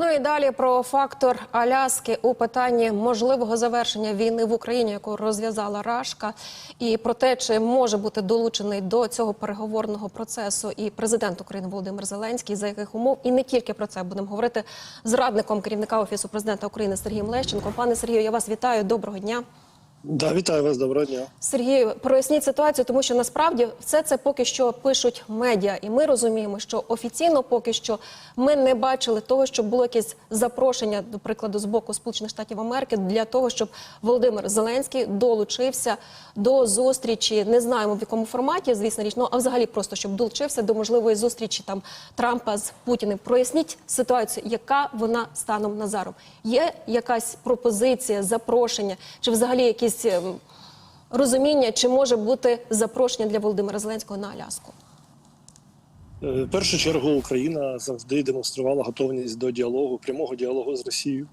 Ну і далі про фактор Аляски у питанні можливого завершення війни в Україні, яку розв'язала Рашка, і про те, чи може бути долучений до цього переговорного процесу і президент України Володимир Зеленський, за яких умов, і не тільки про це будемо говорити з радником керівника офісу президента України Сергієм Лещенком. Пане Сергію, я вас вітаю. Доброго дня. Да, вітаю вас, доброго дня. Сергію, проясніть ситуацію, тому що насправді все це поки що пишуть медіа, і ми розуміємо, що офіційно поки що ми не бачили того, щоб було якесь запрошення, до прикладу, з боку Сполучених Штатів Америки для того, щоб Володимир Зеленський долучився до зустрічі. Не знаємо в якому форматі, звісно річ, ну а взагалі просто щоб долучився до можливої зустрічі там Трампа з Путіним. Проясніть ситуацію, яка вона станом на зараз. Є якась пропозиція, запрошення, чи взагалі якісь ем, розуміння, чи може бути запрошення для Володимира Зеленського на Аляску? Е, В першу чергу Україна завжди демонструвала готовність до діалогу, прямого діалогу з Росією,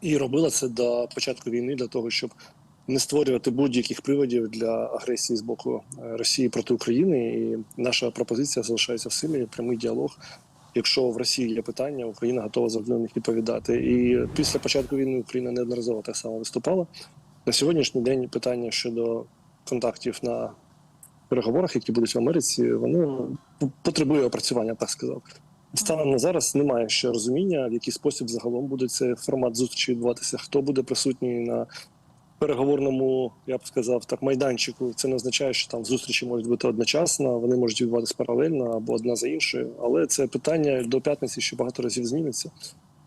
і робила це до початку війни для того, щоб не створювати будь-яких приводів для агресії з боку е, Росії проти України. І наша пропозиція залишається в силі прямий діалог. Якщо в Росії є питання, Україна готова завжди на них відповідати. І після початку війни Україна неодноразово так само виступала. На сьогоднішній день питання щодо контактів на переговорах, які будуть в Америці, воно потребує опрацювання, так сказав. Станом на зараз немає ще розуміння, в який спосіб загалом буде цей формат зустрічі відбуватися, хто буде присутній на переговорному, я б сказав, так майданчику. Це не означає, що там зустрічі можуть бути одночасно, вони можуть відбуватися паралельно або одна за іншою. Але це питання до п'ятниці ще багато разів зміниться,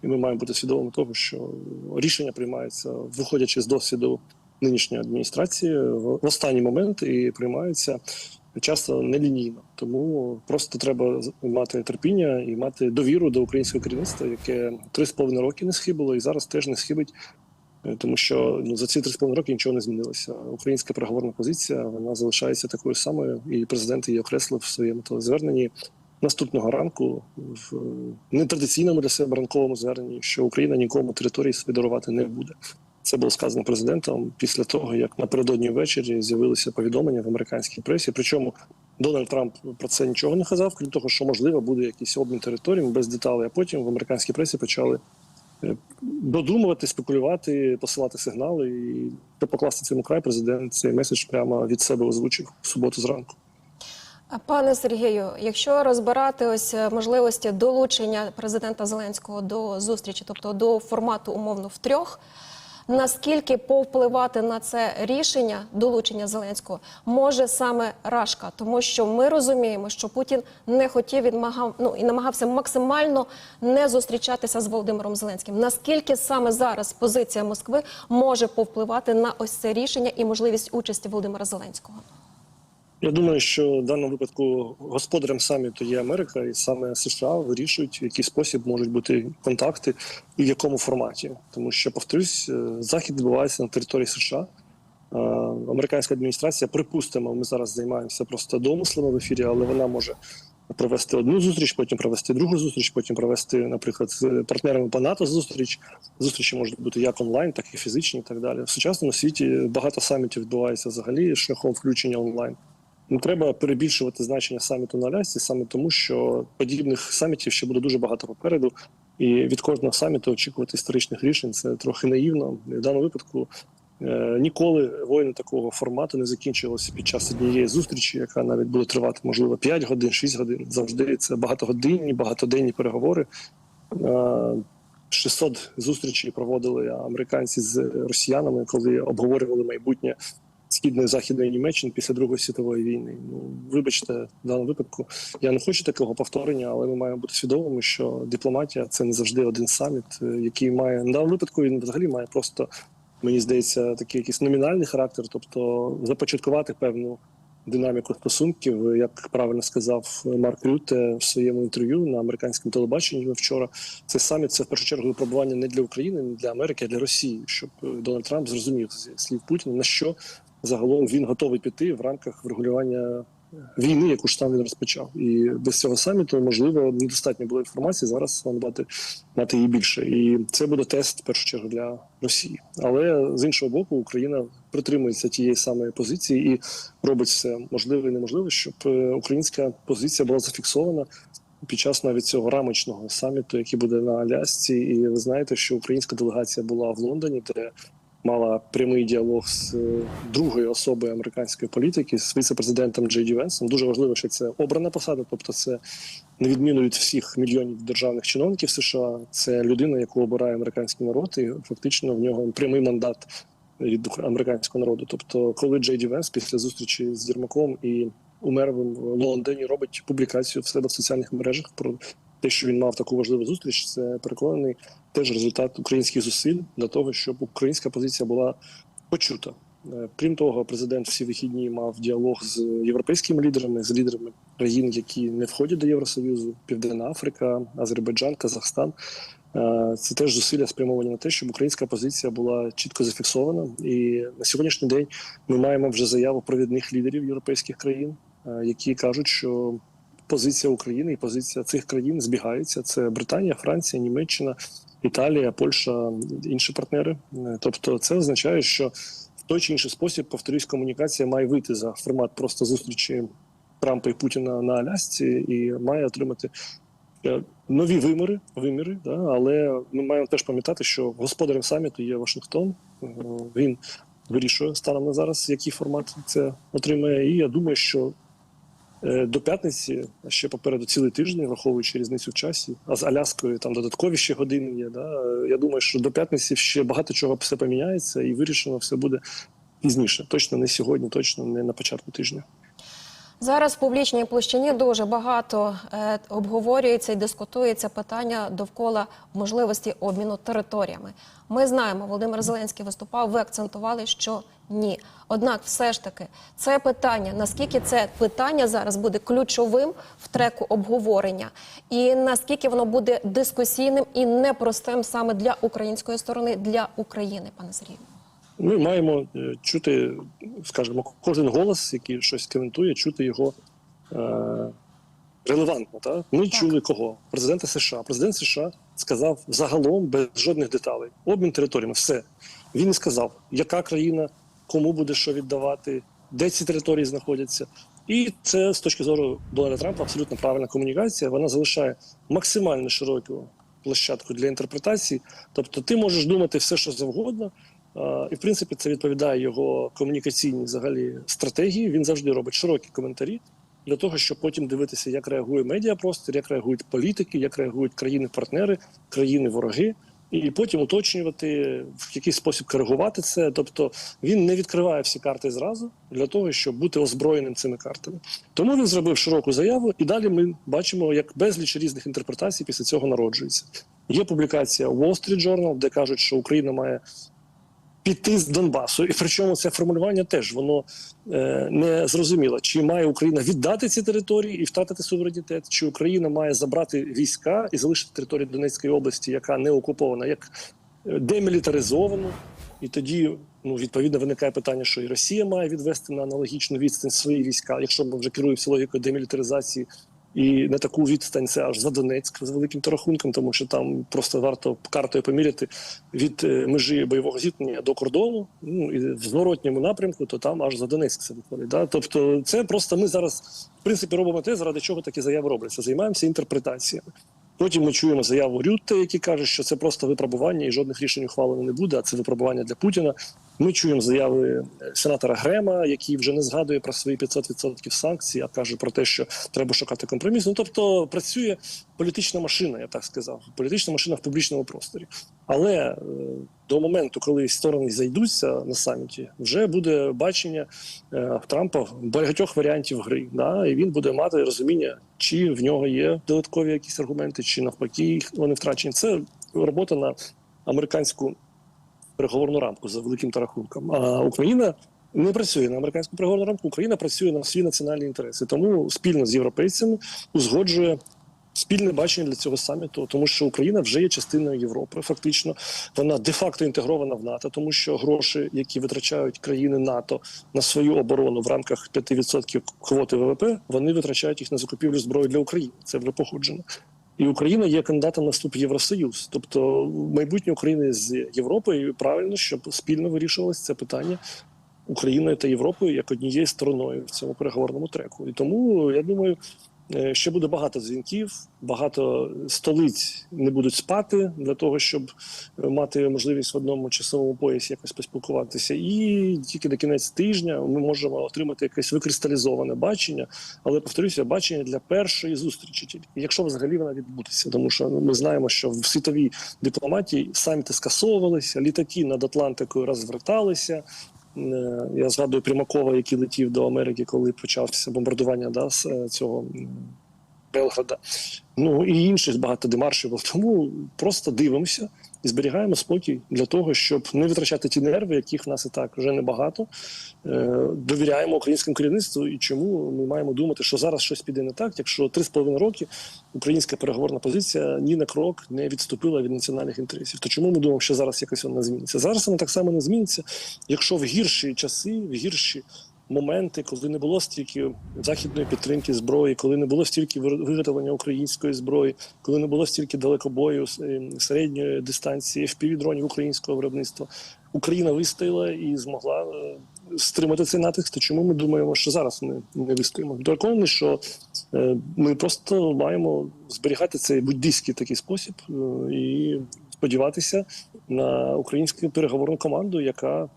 і ми маємо бути свідомими того, що рішення приймаються, виходячи з досвіду нинішньої адміністрації в останній момент і приймаються часто нелінійно. Тому просто треба мати терпіння і мати довіру до українського керівництва, яке три з половиною роки не схибило і зараз теж не схибить. Е, Тому що ну за ці три з роки нічого не змінилося. Українська переговорна позиція вона залишається такою самою, і президент її окреслив в своєму телезверненні наступного ранку в е, нетрадиційному для себе ранковому зверненні, що Україна нікому території дарувати не буде. Це було сказано президентом після того, як напередодні ввечері з'явилися повідомлення в американській пресі. Причому Дональд Трамп про це нічого не казав, крім того, що можливо буде якийсь обмін територіями без деталей. А потім в американській пресі почали е, додумувати, спекулювати, посилати сигнали. І покласти цьому край, президент цей меседж прямо від себе озвучив в суботу зранку. Пане Сергію, якщо розбирати ось е, можливості долучення президента Зеленського до зустрічі, тобто до формату умовно в трьох. Наскільки повпливати на це рішення долучення Зеленського може саме Рашка, тому що ми розуміємо, що Путін не хотів відмагав ну і намагався максимально не зустрічатися з Володимиром Зеленським. Наскільки саме зараз позиція Москви може повпливати на ось це рішення і можливість участі Володимира Зеленського? Я думаю, що в даному випадку господарем саміту є Америка, і саме США вирішують, в який спосіб можуть бути контакти і в якому форматі. Тому що, повторюсь, е, захід відбувається на території США. Е, Американська адміністрація, припустимо, ми зараз займаємося просто домислами в ефірі, але вона може провести одну зустріч, потім провести другу зустріч, потім провести, наприклад, з партнерами по НАТО зустріч. Зустрічі можуть бути як онлайн, так і фізичні, і так далі. В сучасному світі багато самітів відбувається взагалі шляхом включення онлайн. Не треба перебільшувати значення саміту на Алясці саме тому, що подібних самітів ще буде дуже багато попереду, і від кожного саміту очікувати історичних рішень це трохи наївно. В даному випадку е, ніколи воїни такого формату не закінчилися під час однієї зустрічі, яка навіть буде тривати можливо 5 годин, 6 годин. Завжди це багатогодинні, багатоденні переговори. Е, 600 зустрічей проводили американці з росіянами, коли обговорювали майбутнє східної західної Німеччини після Другої світової війни. Ну вибачте, в даному випадку я не хочу такого повторення, але ми маємо бути свідомими, що дипломатія це не завжди один саміт, е, який має в даному випадку. Він взагалі має просто мені здається такий якийсь номінальний характер, тобто започаткувати певну. Динаміку стосунків, як правильно сказав Марк Рюте в своєму інтерв'ю на американському телебаченні вчора. Цей саміт це в першу чергу випробування не для України, не для Америки, а для Росії, щоб е, Дональд Трамп зрозумів слів Путіна на що загалом він готовий піти в рамках врегулювання війни, яку ж там він розпочав. І без цього саміту можливо недостатньо було інформації. Зараз мати мати її більше, і це буде тест в першу чергу для Росії. Але з іншого боку, Україна притримується тієї самої позиції і робить все можливе і неможливе, щоб е, українська позиція була зафіксована під час навіть цього рамочного саміту, який буде на Алясці. І ви знаєте, що українська делегація була в Лондоні, де мала прямий діалог з е, другою особою американської політики, з віце-президентом Джей Ді Венсом. Дуже важливо, що це обрана посада, тобто це на відміну від всіх мільйонів державних чиновників США, це людина, яку обирає американський народ, і фактично в нього прямий мандат від американського народу. Тобто, коли Джей Ді Венс після зустрічі з Єрмаком і Умеровим в Лондоні робить публікацію в себе в соціальних мережах про те, що він мав таку важливу зустріч, це переконаний теж результат українських зусиль для того, щоб українська позиція була почута. Е, Крім того, президент всі вихідні мав діалог з європейськими лідерами, з лідерами країн, які не входять до Євросоюзу, Південна Африка, Азербайджан, Казахстан. Е, Це теж зусилля спрямовані на те, щоб українська позиція була чітко зафіксована. І на сьогоднішній день ми маємо вже заяву провідних лідерів європейських країн, е, які кажуть, що позиція України і позиція цих країн збігаються. Це Британія, Франція, Німеччина, Італія, Польща, інші партнери. Е, Тобто, це означає, що в той чи інший спосіб, повторюсь, комунікація має вийти за формат просто зустрічі Трампа і Путіна на Алясці і має отримати е, нові виміри, виміри. Да? Але ми маємо теж пам'ятати, що господарем саміту є Вашингтон. Е, Він вирішує станом на зараз, який формат це отримає. І я думаю, що до п'ятниці а ще попереду цілий тиждень, враховуючи різницю в часі, а з Аляскою там додаткові ще години є. Да? Е, Я думаю, що до п'ятниці ще багато чого все поміняється, і вирішено все буде пізніше. Точно не сьогодні, точно не на початку тижня. Зараз в публічній площині дуже багато е, обговорюється і дискутується питання довкола можливості обміну територіями. Ми знаємо, Володимир Зеленський виступав. Ви акцентували, що ні. Однак, все ж таки, це питання, наскільки це питання зараз буде ключовим в треку обговорення, і наскільки воно буде дискусійним і непростим саме для української сторони, для України, пане Сергію. Ми маємо е, чути, скажімо, кожен голос, який щось коментує, чути його е, релевантно. Так? Ми чули кого? Президента США. Президент США сказав загалом без жодних деталей. Обмін територіями, все. Він не сказав, яка країна, кому буде що віддавати, де ці території знаходяться. І це з точки зору Дональда Трампа абсолютно правильна комунікація. Вона залишає максимально широку площадку для інтерпретації. Тобто, ти можеш думати все, що завгодно. Е, І в принципі це відповідає його комунікаційній взагалі стратегії. Він завжди робить широкі коментарі для того, щоб потім дивитися, як реагує медіапростір, як реагують політики, як реагують країни-партнери, країни-вороги, і потім уточнювати в якийсь спосіб коригувати це. Тобто він не відкриває всі карти зразу для того, щоб бути озброєним цими картами. Тому він зробив широку заяву, і далі ми бачимо, як безліч різних інтерпретацій після цього народжується. Є публікація Wall Street Journal, де кажуть, що Україна має піти з Донбасу. І причому це формулювання теж воно е, не зрозуміло, чи має Україна віддати ці території і втратити суверенітет, чи Україна має забрати війська і залишити територію Донецької області, яка не окупована, як е, демілітаризовану. І тоді ну відповідно виникає питання, що і Росія має відвести на аналогічну відстань свої війська, якщо ми вже керуємося логікою демілітаризації. І на таку відстань це аж за Донецьк з великим рахунком, тому що там просто варто картою поміряти від е, межі бойового зіткнення до кордону. Ну і в зворотньому напрямку, то там аж за Донецьк це виходить. Да? Тобто, це просто ми зараз в принципі робимо те, заради чого такі заяви робляться. Займаємося інтерпретаціями. Потім ми чуємо заяву Рютте, який каже, що це просто випробування і жодних рішень ухвалено не буде. А це випробування для Путіна. Ми чуємо заяви сенатора Грема, який вже не згадує про свої 500% санкцій, а каже про те, що треба шукати компроміс. Ну тобто працює політична машина, я так сказав, політична машина в публічному просторі. Але е, до моменту, коли сторони зайдуться на саміті, вже буде бачення е, Трампа багатьох варіантів гри. Да? І він буде мати розуміння, чи в нього є додаткові якісь аргументи, чи навпаки вони втрачені. Це робота на американську переговорну рамку за великим та рахунком. А Україна не працює на американську переговорну рамку. Україна працює на свої національні інтереси. Тому спільно з європейцями узгоджує. Спільне бачення для цього саміту, тому що Україна вже є частиною Європи. Фактично, вона де-факто інтегрована в НАТО, тому що гроші, які витрачають країни НАТО на свою оборону в рамках 5% квоти ВВП, вони витрачають їх на закупівлю зброї для України. Це вже походжено. І Україна є кандидатом на вступ в Євросоюз, тобто майбутнє України з Європою правильно, щоб спільно вирішувалося це питання Україною та Європою як однією стороною в цьому переговорному треку. І тому я думаю, Ще буде багато дзвінків, багато столиць не будуть спати для того, щоб е, мати можливість в одному часовому поясі якось поспілкуватися. І тільки до кінець тижня ми можемо отримати якесь викристалізоване бачення, але повторюся, бачення для першої зустрічі, тільки якщо взагалі вона відбудеться, тому що ну, ми знаємо, що в світовій дипломатії саміти скасовувалися, літаки над Атлантикою розверталися. Е, Я згадую Примакова, який летів до Америки, коли почався бомбардування да, з е, цього Белграда. Ну і інших багато демаршів. Тому просто дивимося і зберігаємо спокій для того, щоб не витрачати ті нерви, яких в нас і так вже небагато. Е, Довіряємо українському керівництву. І чому ми маємо думати, що зараз щось піде не так, якщо три з половиною роки українська переговорна позиція ні на крок не відступила від національних інтересів. То чому ми думаємо, що зараз якось вона зміниться? Зараз вона так само не зміниться, якщо в гірші часи, в гірші моменти, коли не було стільки західної підтримки зброї, коли не було стільки виготовлення української зброї, коли не було стільки далекобою е, середньої дистанції FPV-дронів українського виробництва, Україна вистояла і змогла е, стримати цей натиск. То чому ми думаємо, що зараз ми не вистоїмо? Переконаний, що е, ми просто маємо зберігати цей буддійський такий спосіб е, і сподіватися на українську переговорну команду, яка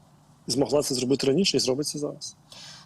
змогла це зробити раніше і зробить це зараз.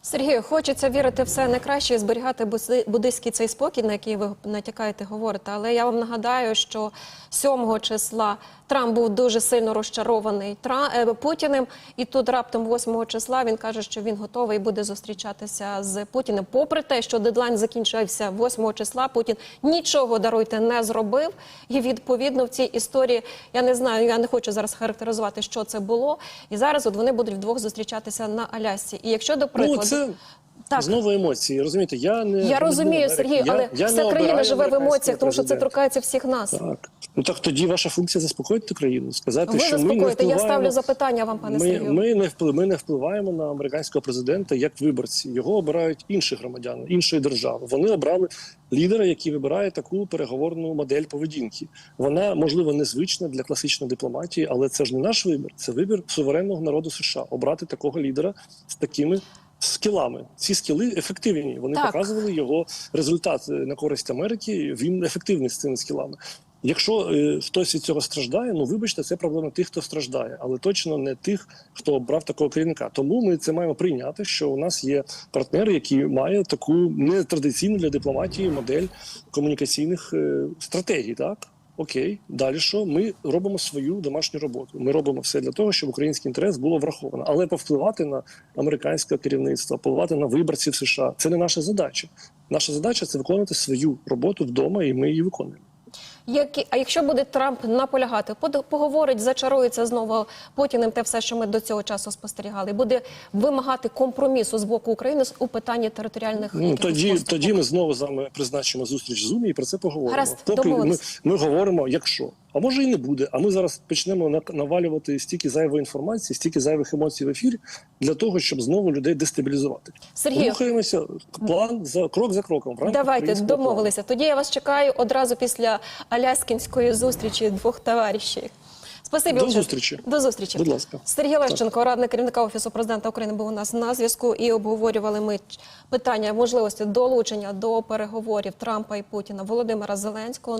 Сергію, хочеться вірити все найкраще і зберігати буддийський цей спокій, на який ви натякаєте, говорите. Але я вам нагадаю, що 7 числа Трамп був дуже сильно розчарований е, Путіним, і тут раптом 8 числа він каже, що він готовий буде зустрічатися з Путіним. Попри те, що дедлайн закінчився 8 числа, Путін нічого даруйте не зробив. І відповідно в цій історії я не знаю, я не хочу зараз характеризувати, що це було. І зараз от вони будуть вдвох зустрічатися на Алясці. І якщо до прикладу, Ну, це Так. знову емоції. Розумієте, я не Я розумію, Сергій, але вся країна живе в емоціях, тому що це торкається всіх нас. Так. Ну так тоді ваша функція заспокоїти країну, сказати, Ви що ми не заспокоїте. Я ставлю запитання вам, пане Ми, Сергію. ми, не вплив, ми не впливаємо на американського президента як виборці. Його обирають інші громадяни іншої держави. Вони обрали лідера, який вибирає таку переговорну модель поведінки. Вона можливо незвична для класичної дипломатії, але це ж не наш вибір. Це вибір суверенного народу США обрати такого лідера з такими. Скілами ці скіли ефективні. Вони Так. показували його результат е, на користь Америки. Він ефективний з цими скілами. Якщо е, хтось від цього страждає, ну вибачте, це проблема тих, хто страждає, але точно не тих, хто обрав такого керівника. Тому ми це маємо прийняти, що у нас є партнер, який має таку нетрадиційну для дипломатії модель комунікаційних е, стратегій. Так окей, далі що? Ми робимо свою домашню роботу. Ми робимо все для того, щоб український інтерес було враховано. Але повпливати на американське керівництво, впливати на виборців США це не наша задача. Наша задача це виконувати свою роботу вдома, і ми її виконуємо. Які, а якщо буде Трамп наполягати, поговорить, зачарується знову Путіним те все, що ми до цього часу спостерігали, буде вимагати компромісу з боку України у питанні територіальних Ну тоді, поступок. тоді ми знову з вами призначимо зустріч в Зумі і про це поговоримо. Гаразд, Поки ми, ми говоримо, якщо а може і не буде. А ми зараз почнемо навалювати стільки зайвої інформації, стільки зайвих емоцій в ефірі для того, щоб знову людей дестабілізувати. Сергію. рухаємося план за крок за кроком. Давайте українського плану. домовилися. Тоді я вас чекаю одразу після аляскінської зустрічі двох товаришів. Спасибі До зустрічі. До зустрічі. Будь ласка. Сергій Лещенко, радник керівника офісу президента України, був у нас на зв'язку і обговорювали ми питання можливості долучення до переговорів Трампа і Путіна Володимира Зеленського.